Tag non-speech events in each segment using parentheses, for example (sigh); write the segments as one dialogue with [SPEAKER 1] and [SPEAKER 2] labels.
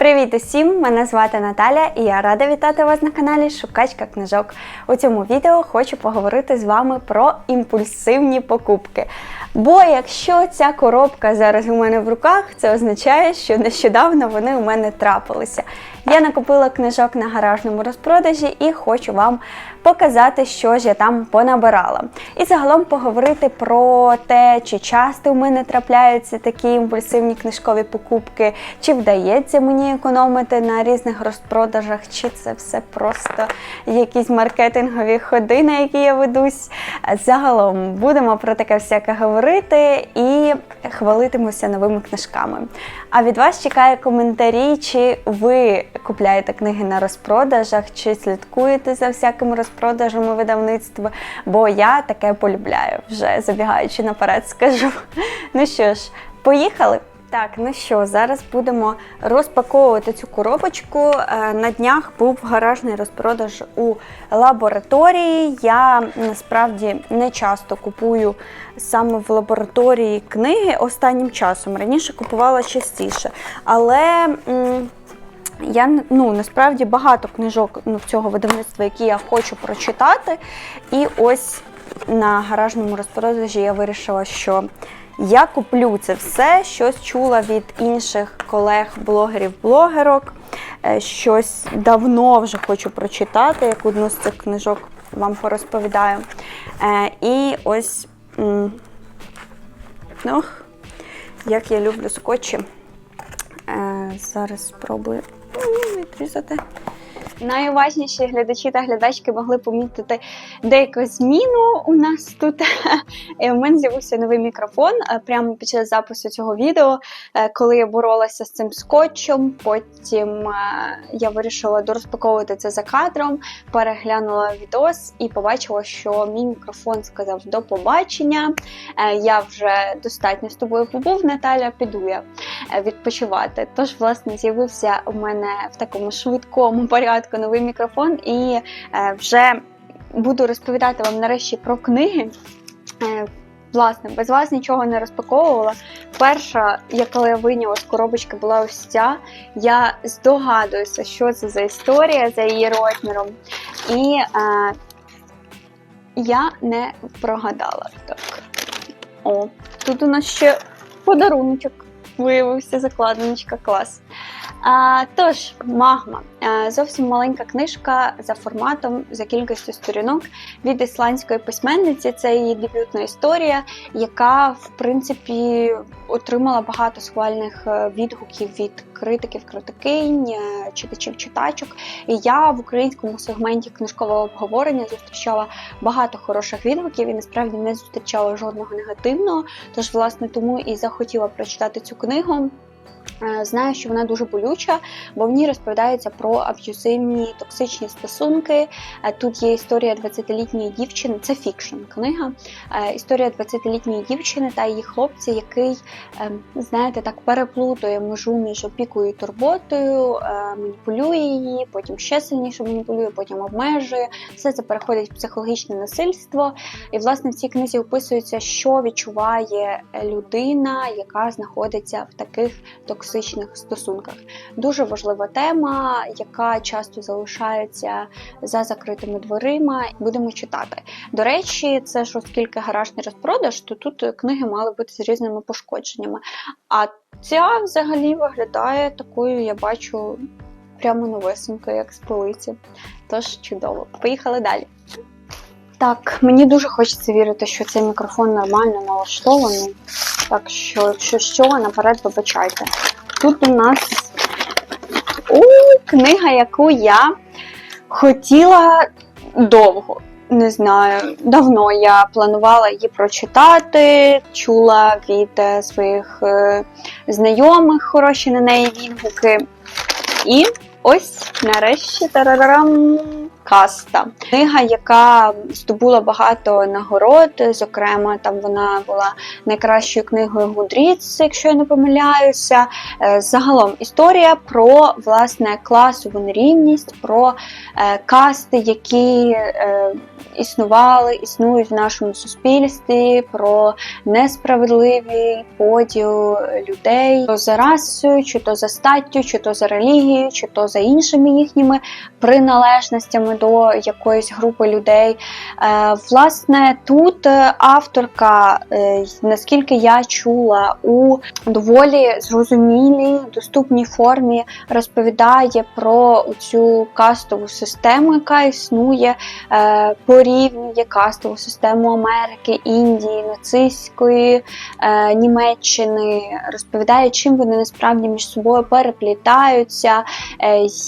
[SPEAKER 1] Привіт усім! Мене звати Наталя і я рада вітати вас на каналі Шукачка книжок. У цьому відео хочу поговорити з вами про імпульсивні покупки. Бо якщо ця коробка зараз у мене в руках, це означає, що нещодавно вони у мене трапилися. Я накупила книжок на гаражному розпродажі і хочу вам показати, що ж я там понабирала. І загалом поговорити про те, чи часто у мене трапляються такі імпульсивні книжкові покупки, чи вдається мені економити на різних розпродажах, чи це все просто якісь маркетингові ходи, на які я ведусь. Загалом будемо про таке всяке говорити і хвалитимуся новими книжками. А від вас чекає коментарі, чи ви купляєте книги на розпродажах, чи слідкуєте за всякими розпродажами видавництва, бо я таке полюбляю, вже забігаючи наперед, скажу. (laughs) Ну що ж, поїхали? Так, ну що, зараз будемо розпаковувати цю коробочку. Е, На днях був гаражний розпродаж у лабораторії. Я насправді не часто купую саме в лабораторії книги останнім часом. Раніше купувала частіше. Але. м, я ну насправді багато книжок ну, цього видавництва, які я хочу прочитати. І ось на гаражному розпродажі я вирішила, що я куплю це все, щось чула від інших колег-блогерів-блогерок, е, щось давно вже хочу прочитати, як одну з цих книжок вам порозповідаю. Е, І ось ну, як я люблю скотчі. Е, Зараз спробую м, відрізати. Найуважніші глядачі та глядачки могли помітити деяку зміну у нас тут. (laughs) Е, У мене з'явився новий мікрофон е, прямо під час запису цього відео, е, коли я боролася з цим скотчем. Потім я вирішила дорозпаковувати це за кадром, переглянула відос і побачила, що мій мікрофон сказав до побачення. Я вже достатньо з тобою побув, Наталя, піду я відпочивати. Тож, власне, з'явився у мене в такому швидкому порядку новий мікрофон, і е, вже буду розповідати вам нарешті про книги. Е, Власне, без вас нічого не розпаковувала. Перша, я коли я вийняла з коробочки, була ось ця. Я здогадуюся, що це за історія за її розміром. І е, я не прогадала. Так. О, тут у нас ще подаруночок виявився, закладиночка, клас. А, тож, магма. Зовсім маленька книжка за форматом, за кількістю сторінок від ісландської письменниці. Це її дебютна історія, яка, в принципі, отримала багато схвальних е, відгуків від критиків, критикинь, е, читачів, читачок. І я в українському сегменті книжкового обговорення зустрічала багато хороших відгуків і насправді не зустрічала жодного негативного. Тож, власне, тому і захотіла прочитати цю книгу. Е, Знаю, що вона дуже болюча, бо в ній розповідається про аб'юзивні токсичні стосунки. Е, Тут є історія 20-літньої дівчини, це фікшн книга. Е, Історія 20-літньої дівчини та її хлопця, який, е, знаєте, так переплутує межу між опікою і турботою, е, маніпулює її, потім ще сильніше маніпулює, потім обмежує. Все це переходить в психологічне насильство. І, власне, в цій книзі описується, що відчуває людина, яка знаходиться в таких токсичних стосунках. Дуже важлива тема, яка часто залишається за закритими дверима. Будемо читати. До речі, це ж оскільки гаражний розпродаж, то тут книги мали бути з різними пошкодженнями. А ця взагалі виглядає такою, я бачу, прямо новесенькою, як з полиці. Тож чудово. Поїхали далі. Так, мені дуже хочеться вірити, що цей мікрофон нормально налаштований. Так що, якщо що, наперед вибачайте. Тут у нас у, книга, яку я хотіла довго. Не знаю, давно я планувала її прочитати, чула від е, своїх е, знайомих хороші на неї відгуки. І ось нарешті тарарарам Каста. Книга, яка здобула багато нагород, зокрема, там вона була найкращою книгою Goodreads, якщо я не помиляюся. Е, Загалом історія про власне класову нерівність, про е, касти, які е, існували, існують в нашому суспільстві, про несправедливий поділ людей то за расою, чи то за статтю, чи то за релігією, чи то за іншими їхніми приналежностями до якоїсь групи людей. Е, Власне, тут е, авторка, е, наскільки я чула, у доволі зрозумілій, доступній формі розповідає про цю кастову систему, яка існує, порівнює кастову систему Америки, Індії, нацистської Німеччини, розповідає, чим вони насправді між собою переплітаються,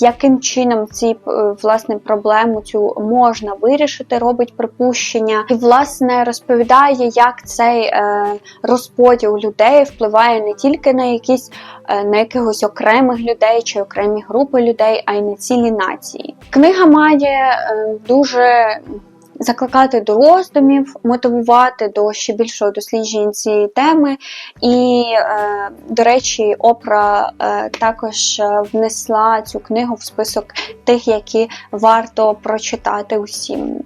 [SPEAKER 1] яким чином ці власне проблему цю можна вирішити, робить припущення, і власне розповідає, як цей е, розподіл людей впливає не тільки на якісь е, на якихось окремих людей чи окремі групи людей, а й на цілі нації. Книга має е, дуже закликати до роздумів, мотивувати до ще більшого дослідження цієї теми. І, е, до речі, Опра е, також е, внесла цю книгу в список тих, які варто прочитати усім.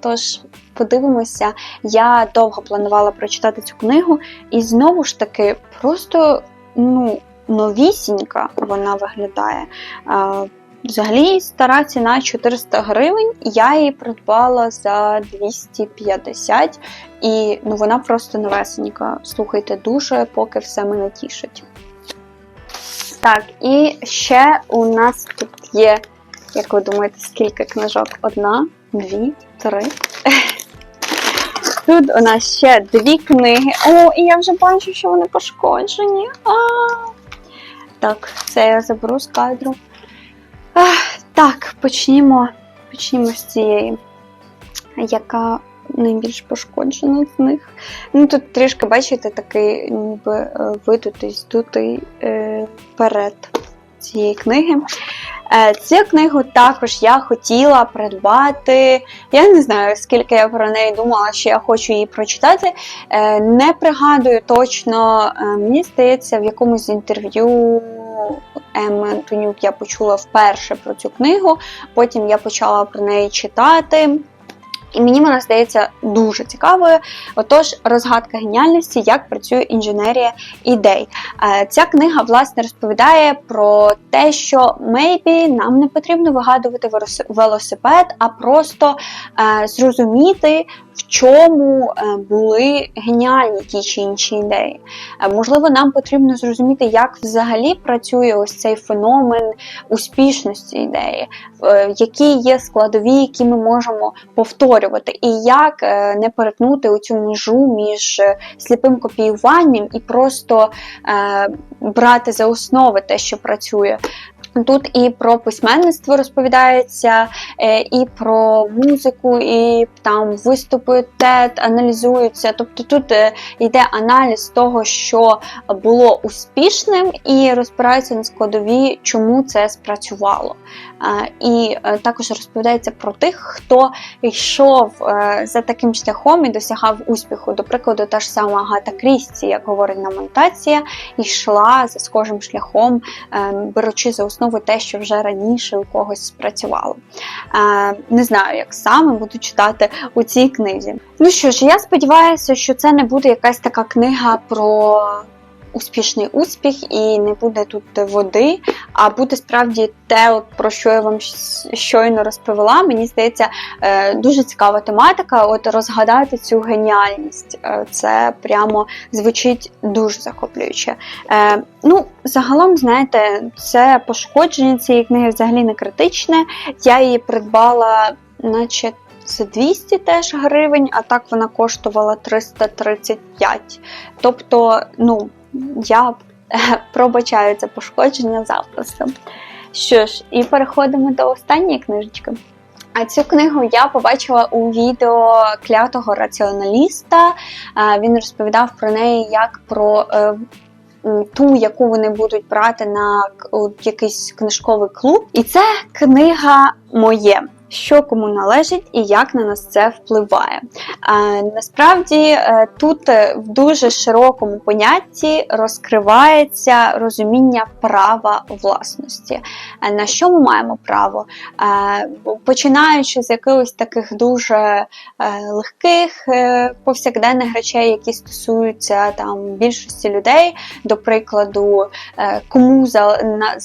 [SPEAKER 1] Тож. Подивимося, я довго планувала прочитати цю книгу, і знову ж таки, просто ну, новісінька вона виглядає. Взагалі стара ціна 400 гривень, я її придбала за 250 і ну, вона просто новесенька. Слухайте дуже, поки все мене тішить. Так, і ще у нас тут є, як ви думаєте, скільки книжок? Одна, дві, три. (laughs) Тут у нас ще дві книги. О, і я вже бачу, що вони пошкоджені. А! Так, це я заберу з кадру. Так, почнімо, почнімо з цієї, яка найбільш пошкоджена з них. Ну, тут трішки, бачите, такий ніби е, видутий, здутий е, перед цієї книги. Е, Цю книгу також я хотіла придбати. Я не знаю, скільки я про неї думала, що я хочу її прочитати. Е, Не пригадую точно, е, мені здається, в якомусь інтерв'ю Антонюк я почула вперше про цю книгу, потім я почала про неї читати. І мені вона здається дуже цікавою. Отож, розгадка геніальності, як працює інженерія ідей. Е, Ця книга власне розповідає про те, що мейбі нам не потрібно вигадувати велос- велосипед, а просто е, зрозуміти, в чому е, були геніальні ті чи інші ідеї. Е, Можливо, нам потрібно зрозуміти, як взагалі працює ось цей феномен успішності ідеї, е, які є складові, які ми можемо повторювати, і як не перетнути оцю межу між сліпим копіюванням і просто брати за основи те, що працює. Тут і про письменництво розповідається, е, і про музику, і там виступи TED аналізуються. Тобто тут е, йде аналіз того, що було успішним, і розбираються на складові, чому це спрацювало. Е, І також розповідається про тих, хто йшов за таким шляхом і досягав успіху. До прикладу, та ж сама Агата Крісті, як говорить нам монтація, йшла за схожим шляхом, беручи за основу те, що вже раніше у когось спрацювало. Е, Не знаю, як саме буду читати у цій книзі. Ну що ж, я сподіваюся, що це не буде якась така книга про. Успішний успіх і не буде тут води, а буде справді те, от, про що я вам щойно розповіла. Мені здається, е, дуже цікава тематика. От розгадати цю геніальність. Е, Це прямо звучить дуже захоплююче. Е, Ну, загалом, знаєте, це пошкодження цієї книги взагалі не критичне. Я її придбала, наче. За 200 теж гривень, а так вона коштувала 335. Тобто, ну, я е, пробачаю це пошкодження запросто. Що ж, і переходимо до останньої книжечки. А цю книгу я побачила у відео клятого раціоналіста. Е, Він розповідав про неї як про е, ту, яку вони будуть брати на якийсь книжковий клуб. І це книга моє. Що кому належить і як на нас це впливає. Е, Насправді е, тут е, в дуже широкому понятті розкривається розуміння права власності. На що ми маємо право? Починаючи з якихось таких дуже легких повсякденних речей, які стосуються там більшості людей, до прикладу, кому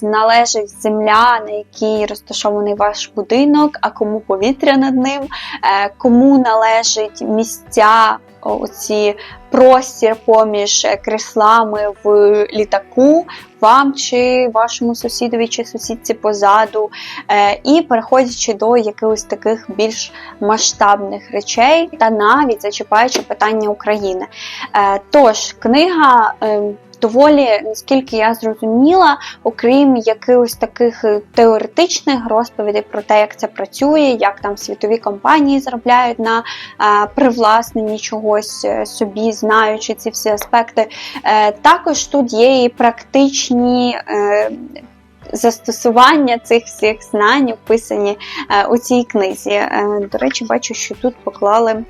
[SPEAKER 1] належить земля, на якій розташований ваш будинок, а кому повітря над ним, е, кому належить місця, оці простір поміж е, кріслами в літаку, вам чи вашому сусідові чи сусідці позаду, Е, і переходячи до якихось таких більш масштабних речей, та навіть зачіпаючи питання України. Тож, книга. Доволі, наскільки я зрозуміла, окрім якихось таких е, теоретичних розповідей про те, як це працює, як там світові компанії заробляють на е, привласненні чогось е, собі, знаючи ці всі аспекти. Також тут є і практичні. Застосування цих всіх знань вписані е, у цій книзі. До речі, бачу, що тут поклали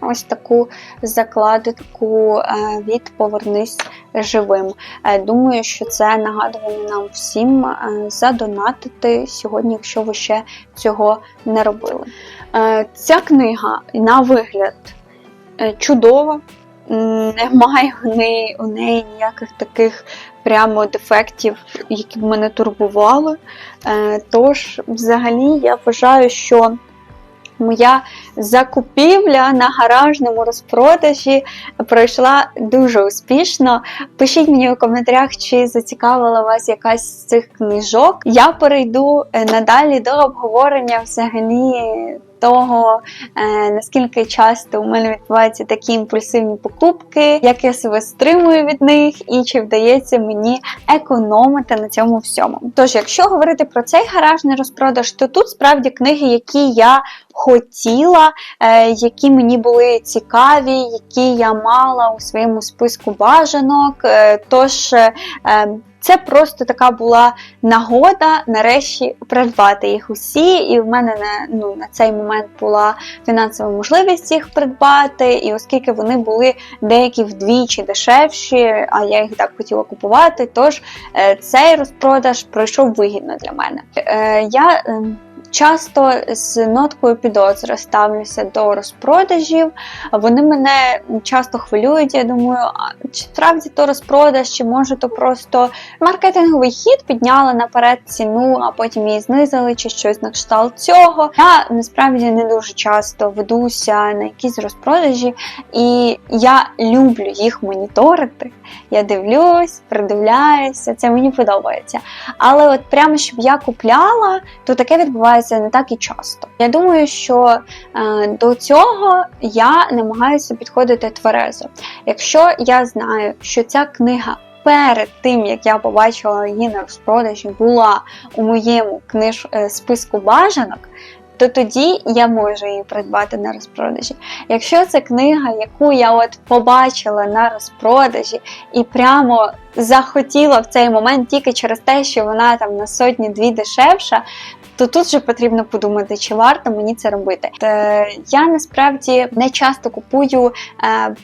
[SPEAKER 1] ось таку закладку е, від Повернись живим. Е, Думаю, що це нагадування нам всім е, задонатити сьогодні, якщо ви ще цього не робили. Ця книга на вигляд чудова. Немає у неї, у неї ніяких таких прямо дефектів, які б мене турбували. Тож, взагалі, я вважаю, що моя закупівля на гаражному розпродажі пройшла дуже успішно. Пишіть мені у коментарях, чи зацікавила вас якась з цих книжок. Я перейду е, надалі до обговорення взагалі. Того, е, наскільки часто у мене відбуваються такі імпульсивні покупки, як я себе стримую від них, і чи вдається мені економити на цьому всьому. Тож, якщо говорити про цей гаражний розпродаж, то тут справді книги, які я хотіла, е, які мені були цікаві, які я мала у своєму списку бажанок. Е, Тож е, це просто така була нагода нарешті придбати їх усі, і в мене на, ну, на цей момент була фінансова можливість їх придбати, і оскільки вони були деякі вдвічі дешевші, а я їх так хотіла купувати, тож цей розпродаж пройшов вигідно для мене. Я е, часто з ноткою підозри ставлюся до розпродажів. Вони мене часто хвилюють. Я думаю, чи справді то розпродаж, чи може то просто маркетинговий хід підняли наперед ціну, а потім її знизили, чи щось на кшталт цього. Я насправді не дуже часто ведуся на якісь розпродажі, і я люблю їх моніторити. Я дивлюсь, придивляюся, це мені подобається. Але от прямо щоб я купляла, то таке відбувається не так і часто. Я думаю, що е, до цього я намагаюся підходити тверезо. Якщо я знаю, що ця книга перед тим, як я побачила її на розпродажі, була у моєму книж е, списку бажанок. То тоді я можу її придбати на розпродажі. Якщо це книга, яку я от побачила на розпродажі і прямо захотіла в цей момент тільки через те, що вона там на сотні-дві дешевша, то тут вже потрібно подумати, чи варто мені це робити. Е, я насправді не часто купую. Е,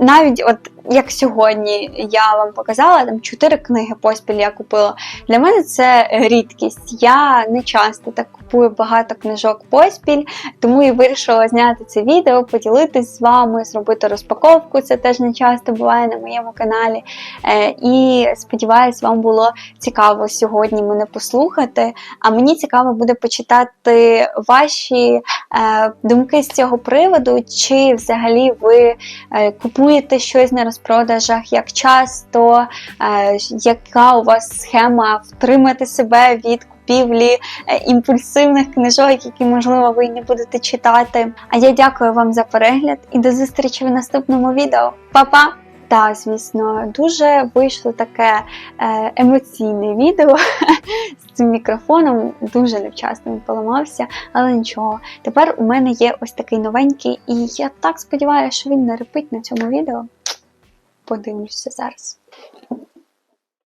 [SPEAKER 1] навіть от як сьогодні я вам показала, там чотири книги поспіль я купила. Для мене це рідкість. Я не часто так купую багато книжок поспіль, тому і вирішила зняти це відео, поділитись з вами, зробити розпаковку. Це теж не часто буває на моєму каналі. Е, І сподіваюсь, вам було цікаво сьогодні мене послухати. А мені цікаво буде почитати ваші е, думки з цього приводу, чи взагалі ви е, купуєте щось на розпродажах, як часто, е, яка у вас схема втримати себе від купівлі е, імпульсивних книжок, які, можливо, ви не будете читати. А я дякую вам за перегляд і до зустрічі в наступному відео. Па-па! Та, звісно, дуже вийшло таке е, емоційне відео (laughs) з цим мікрофоном. Дуже невчасно він поламався, але нічого. Тепер у мене є ось такий новенький, і я так сподіваюся, що він не репить на цьому відео. Подивлюся зараз.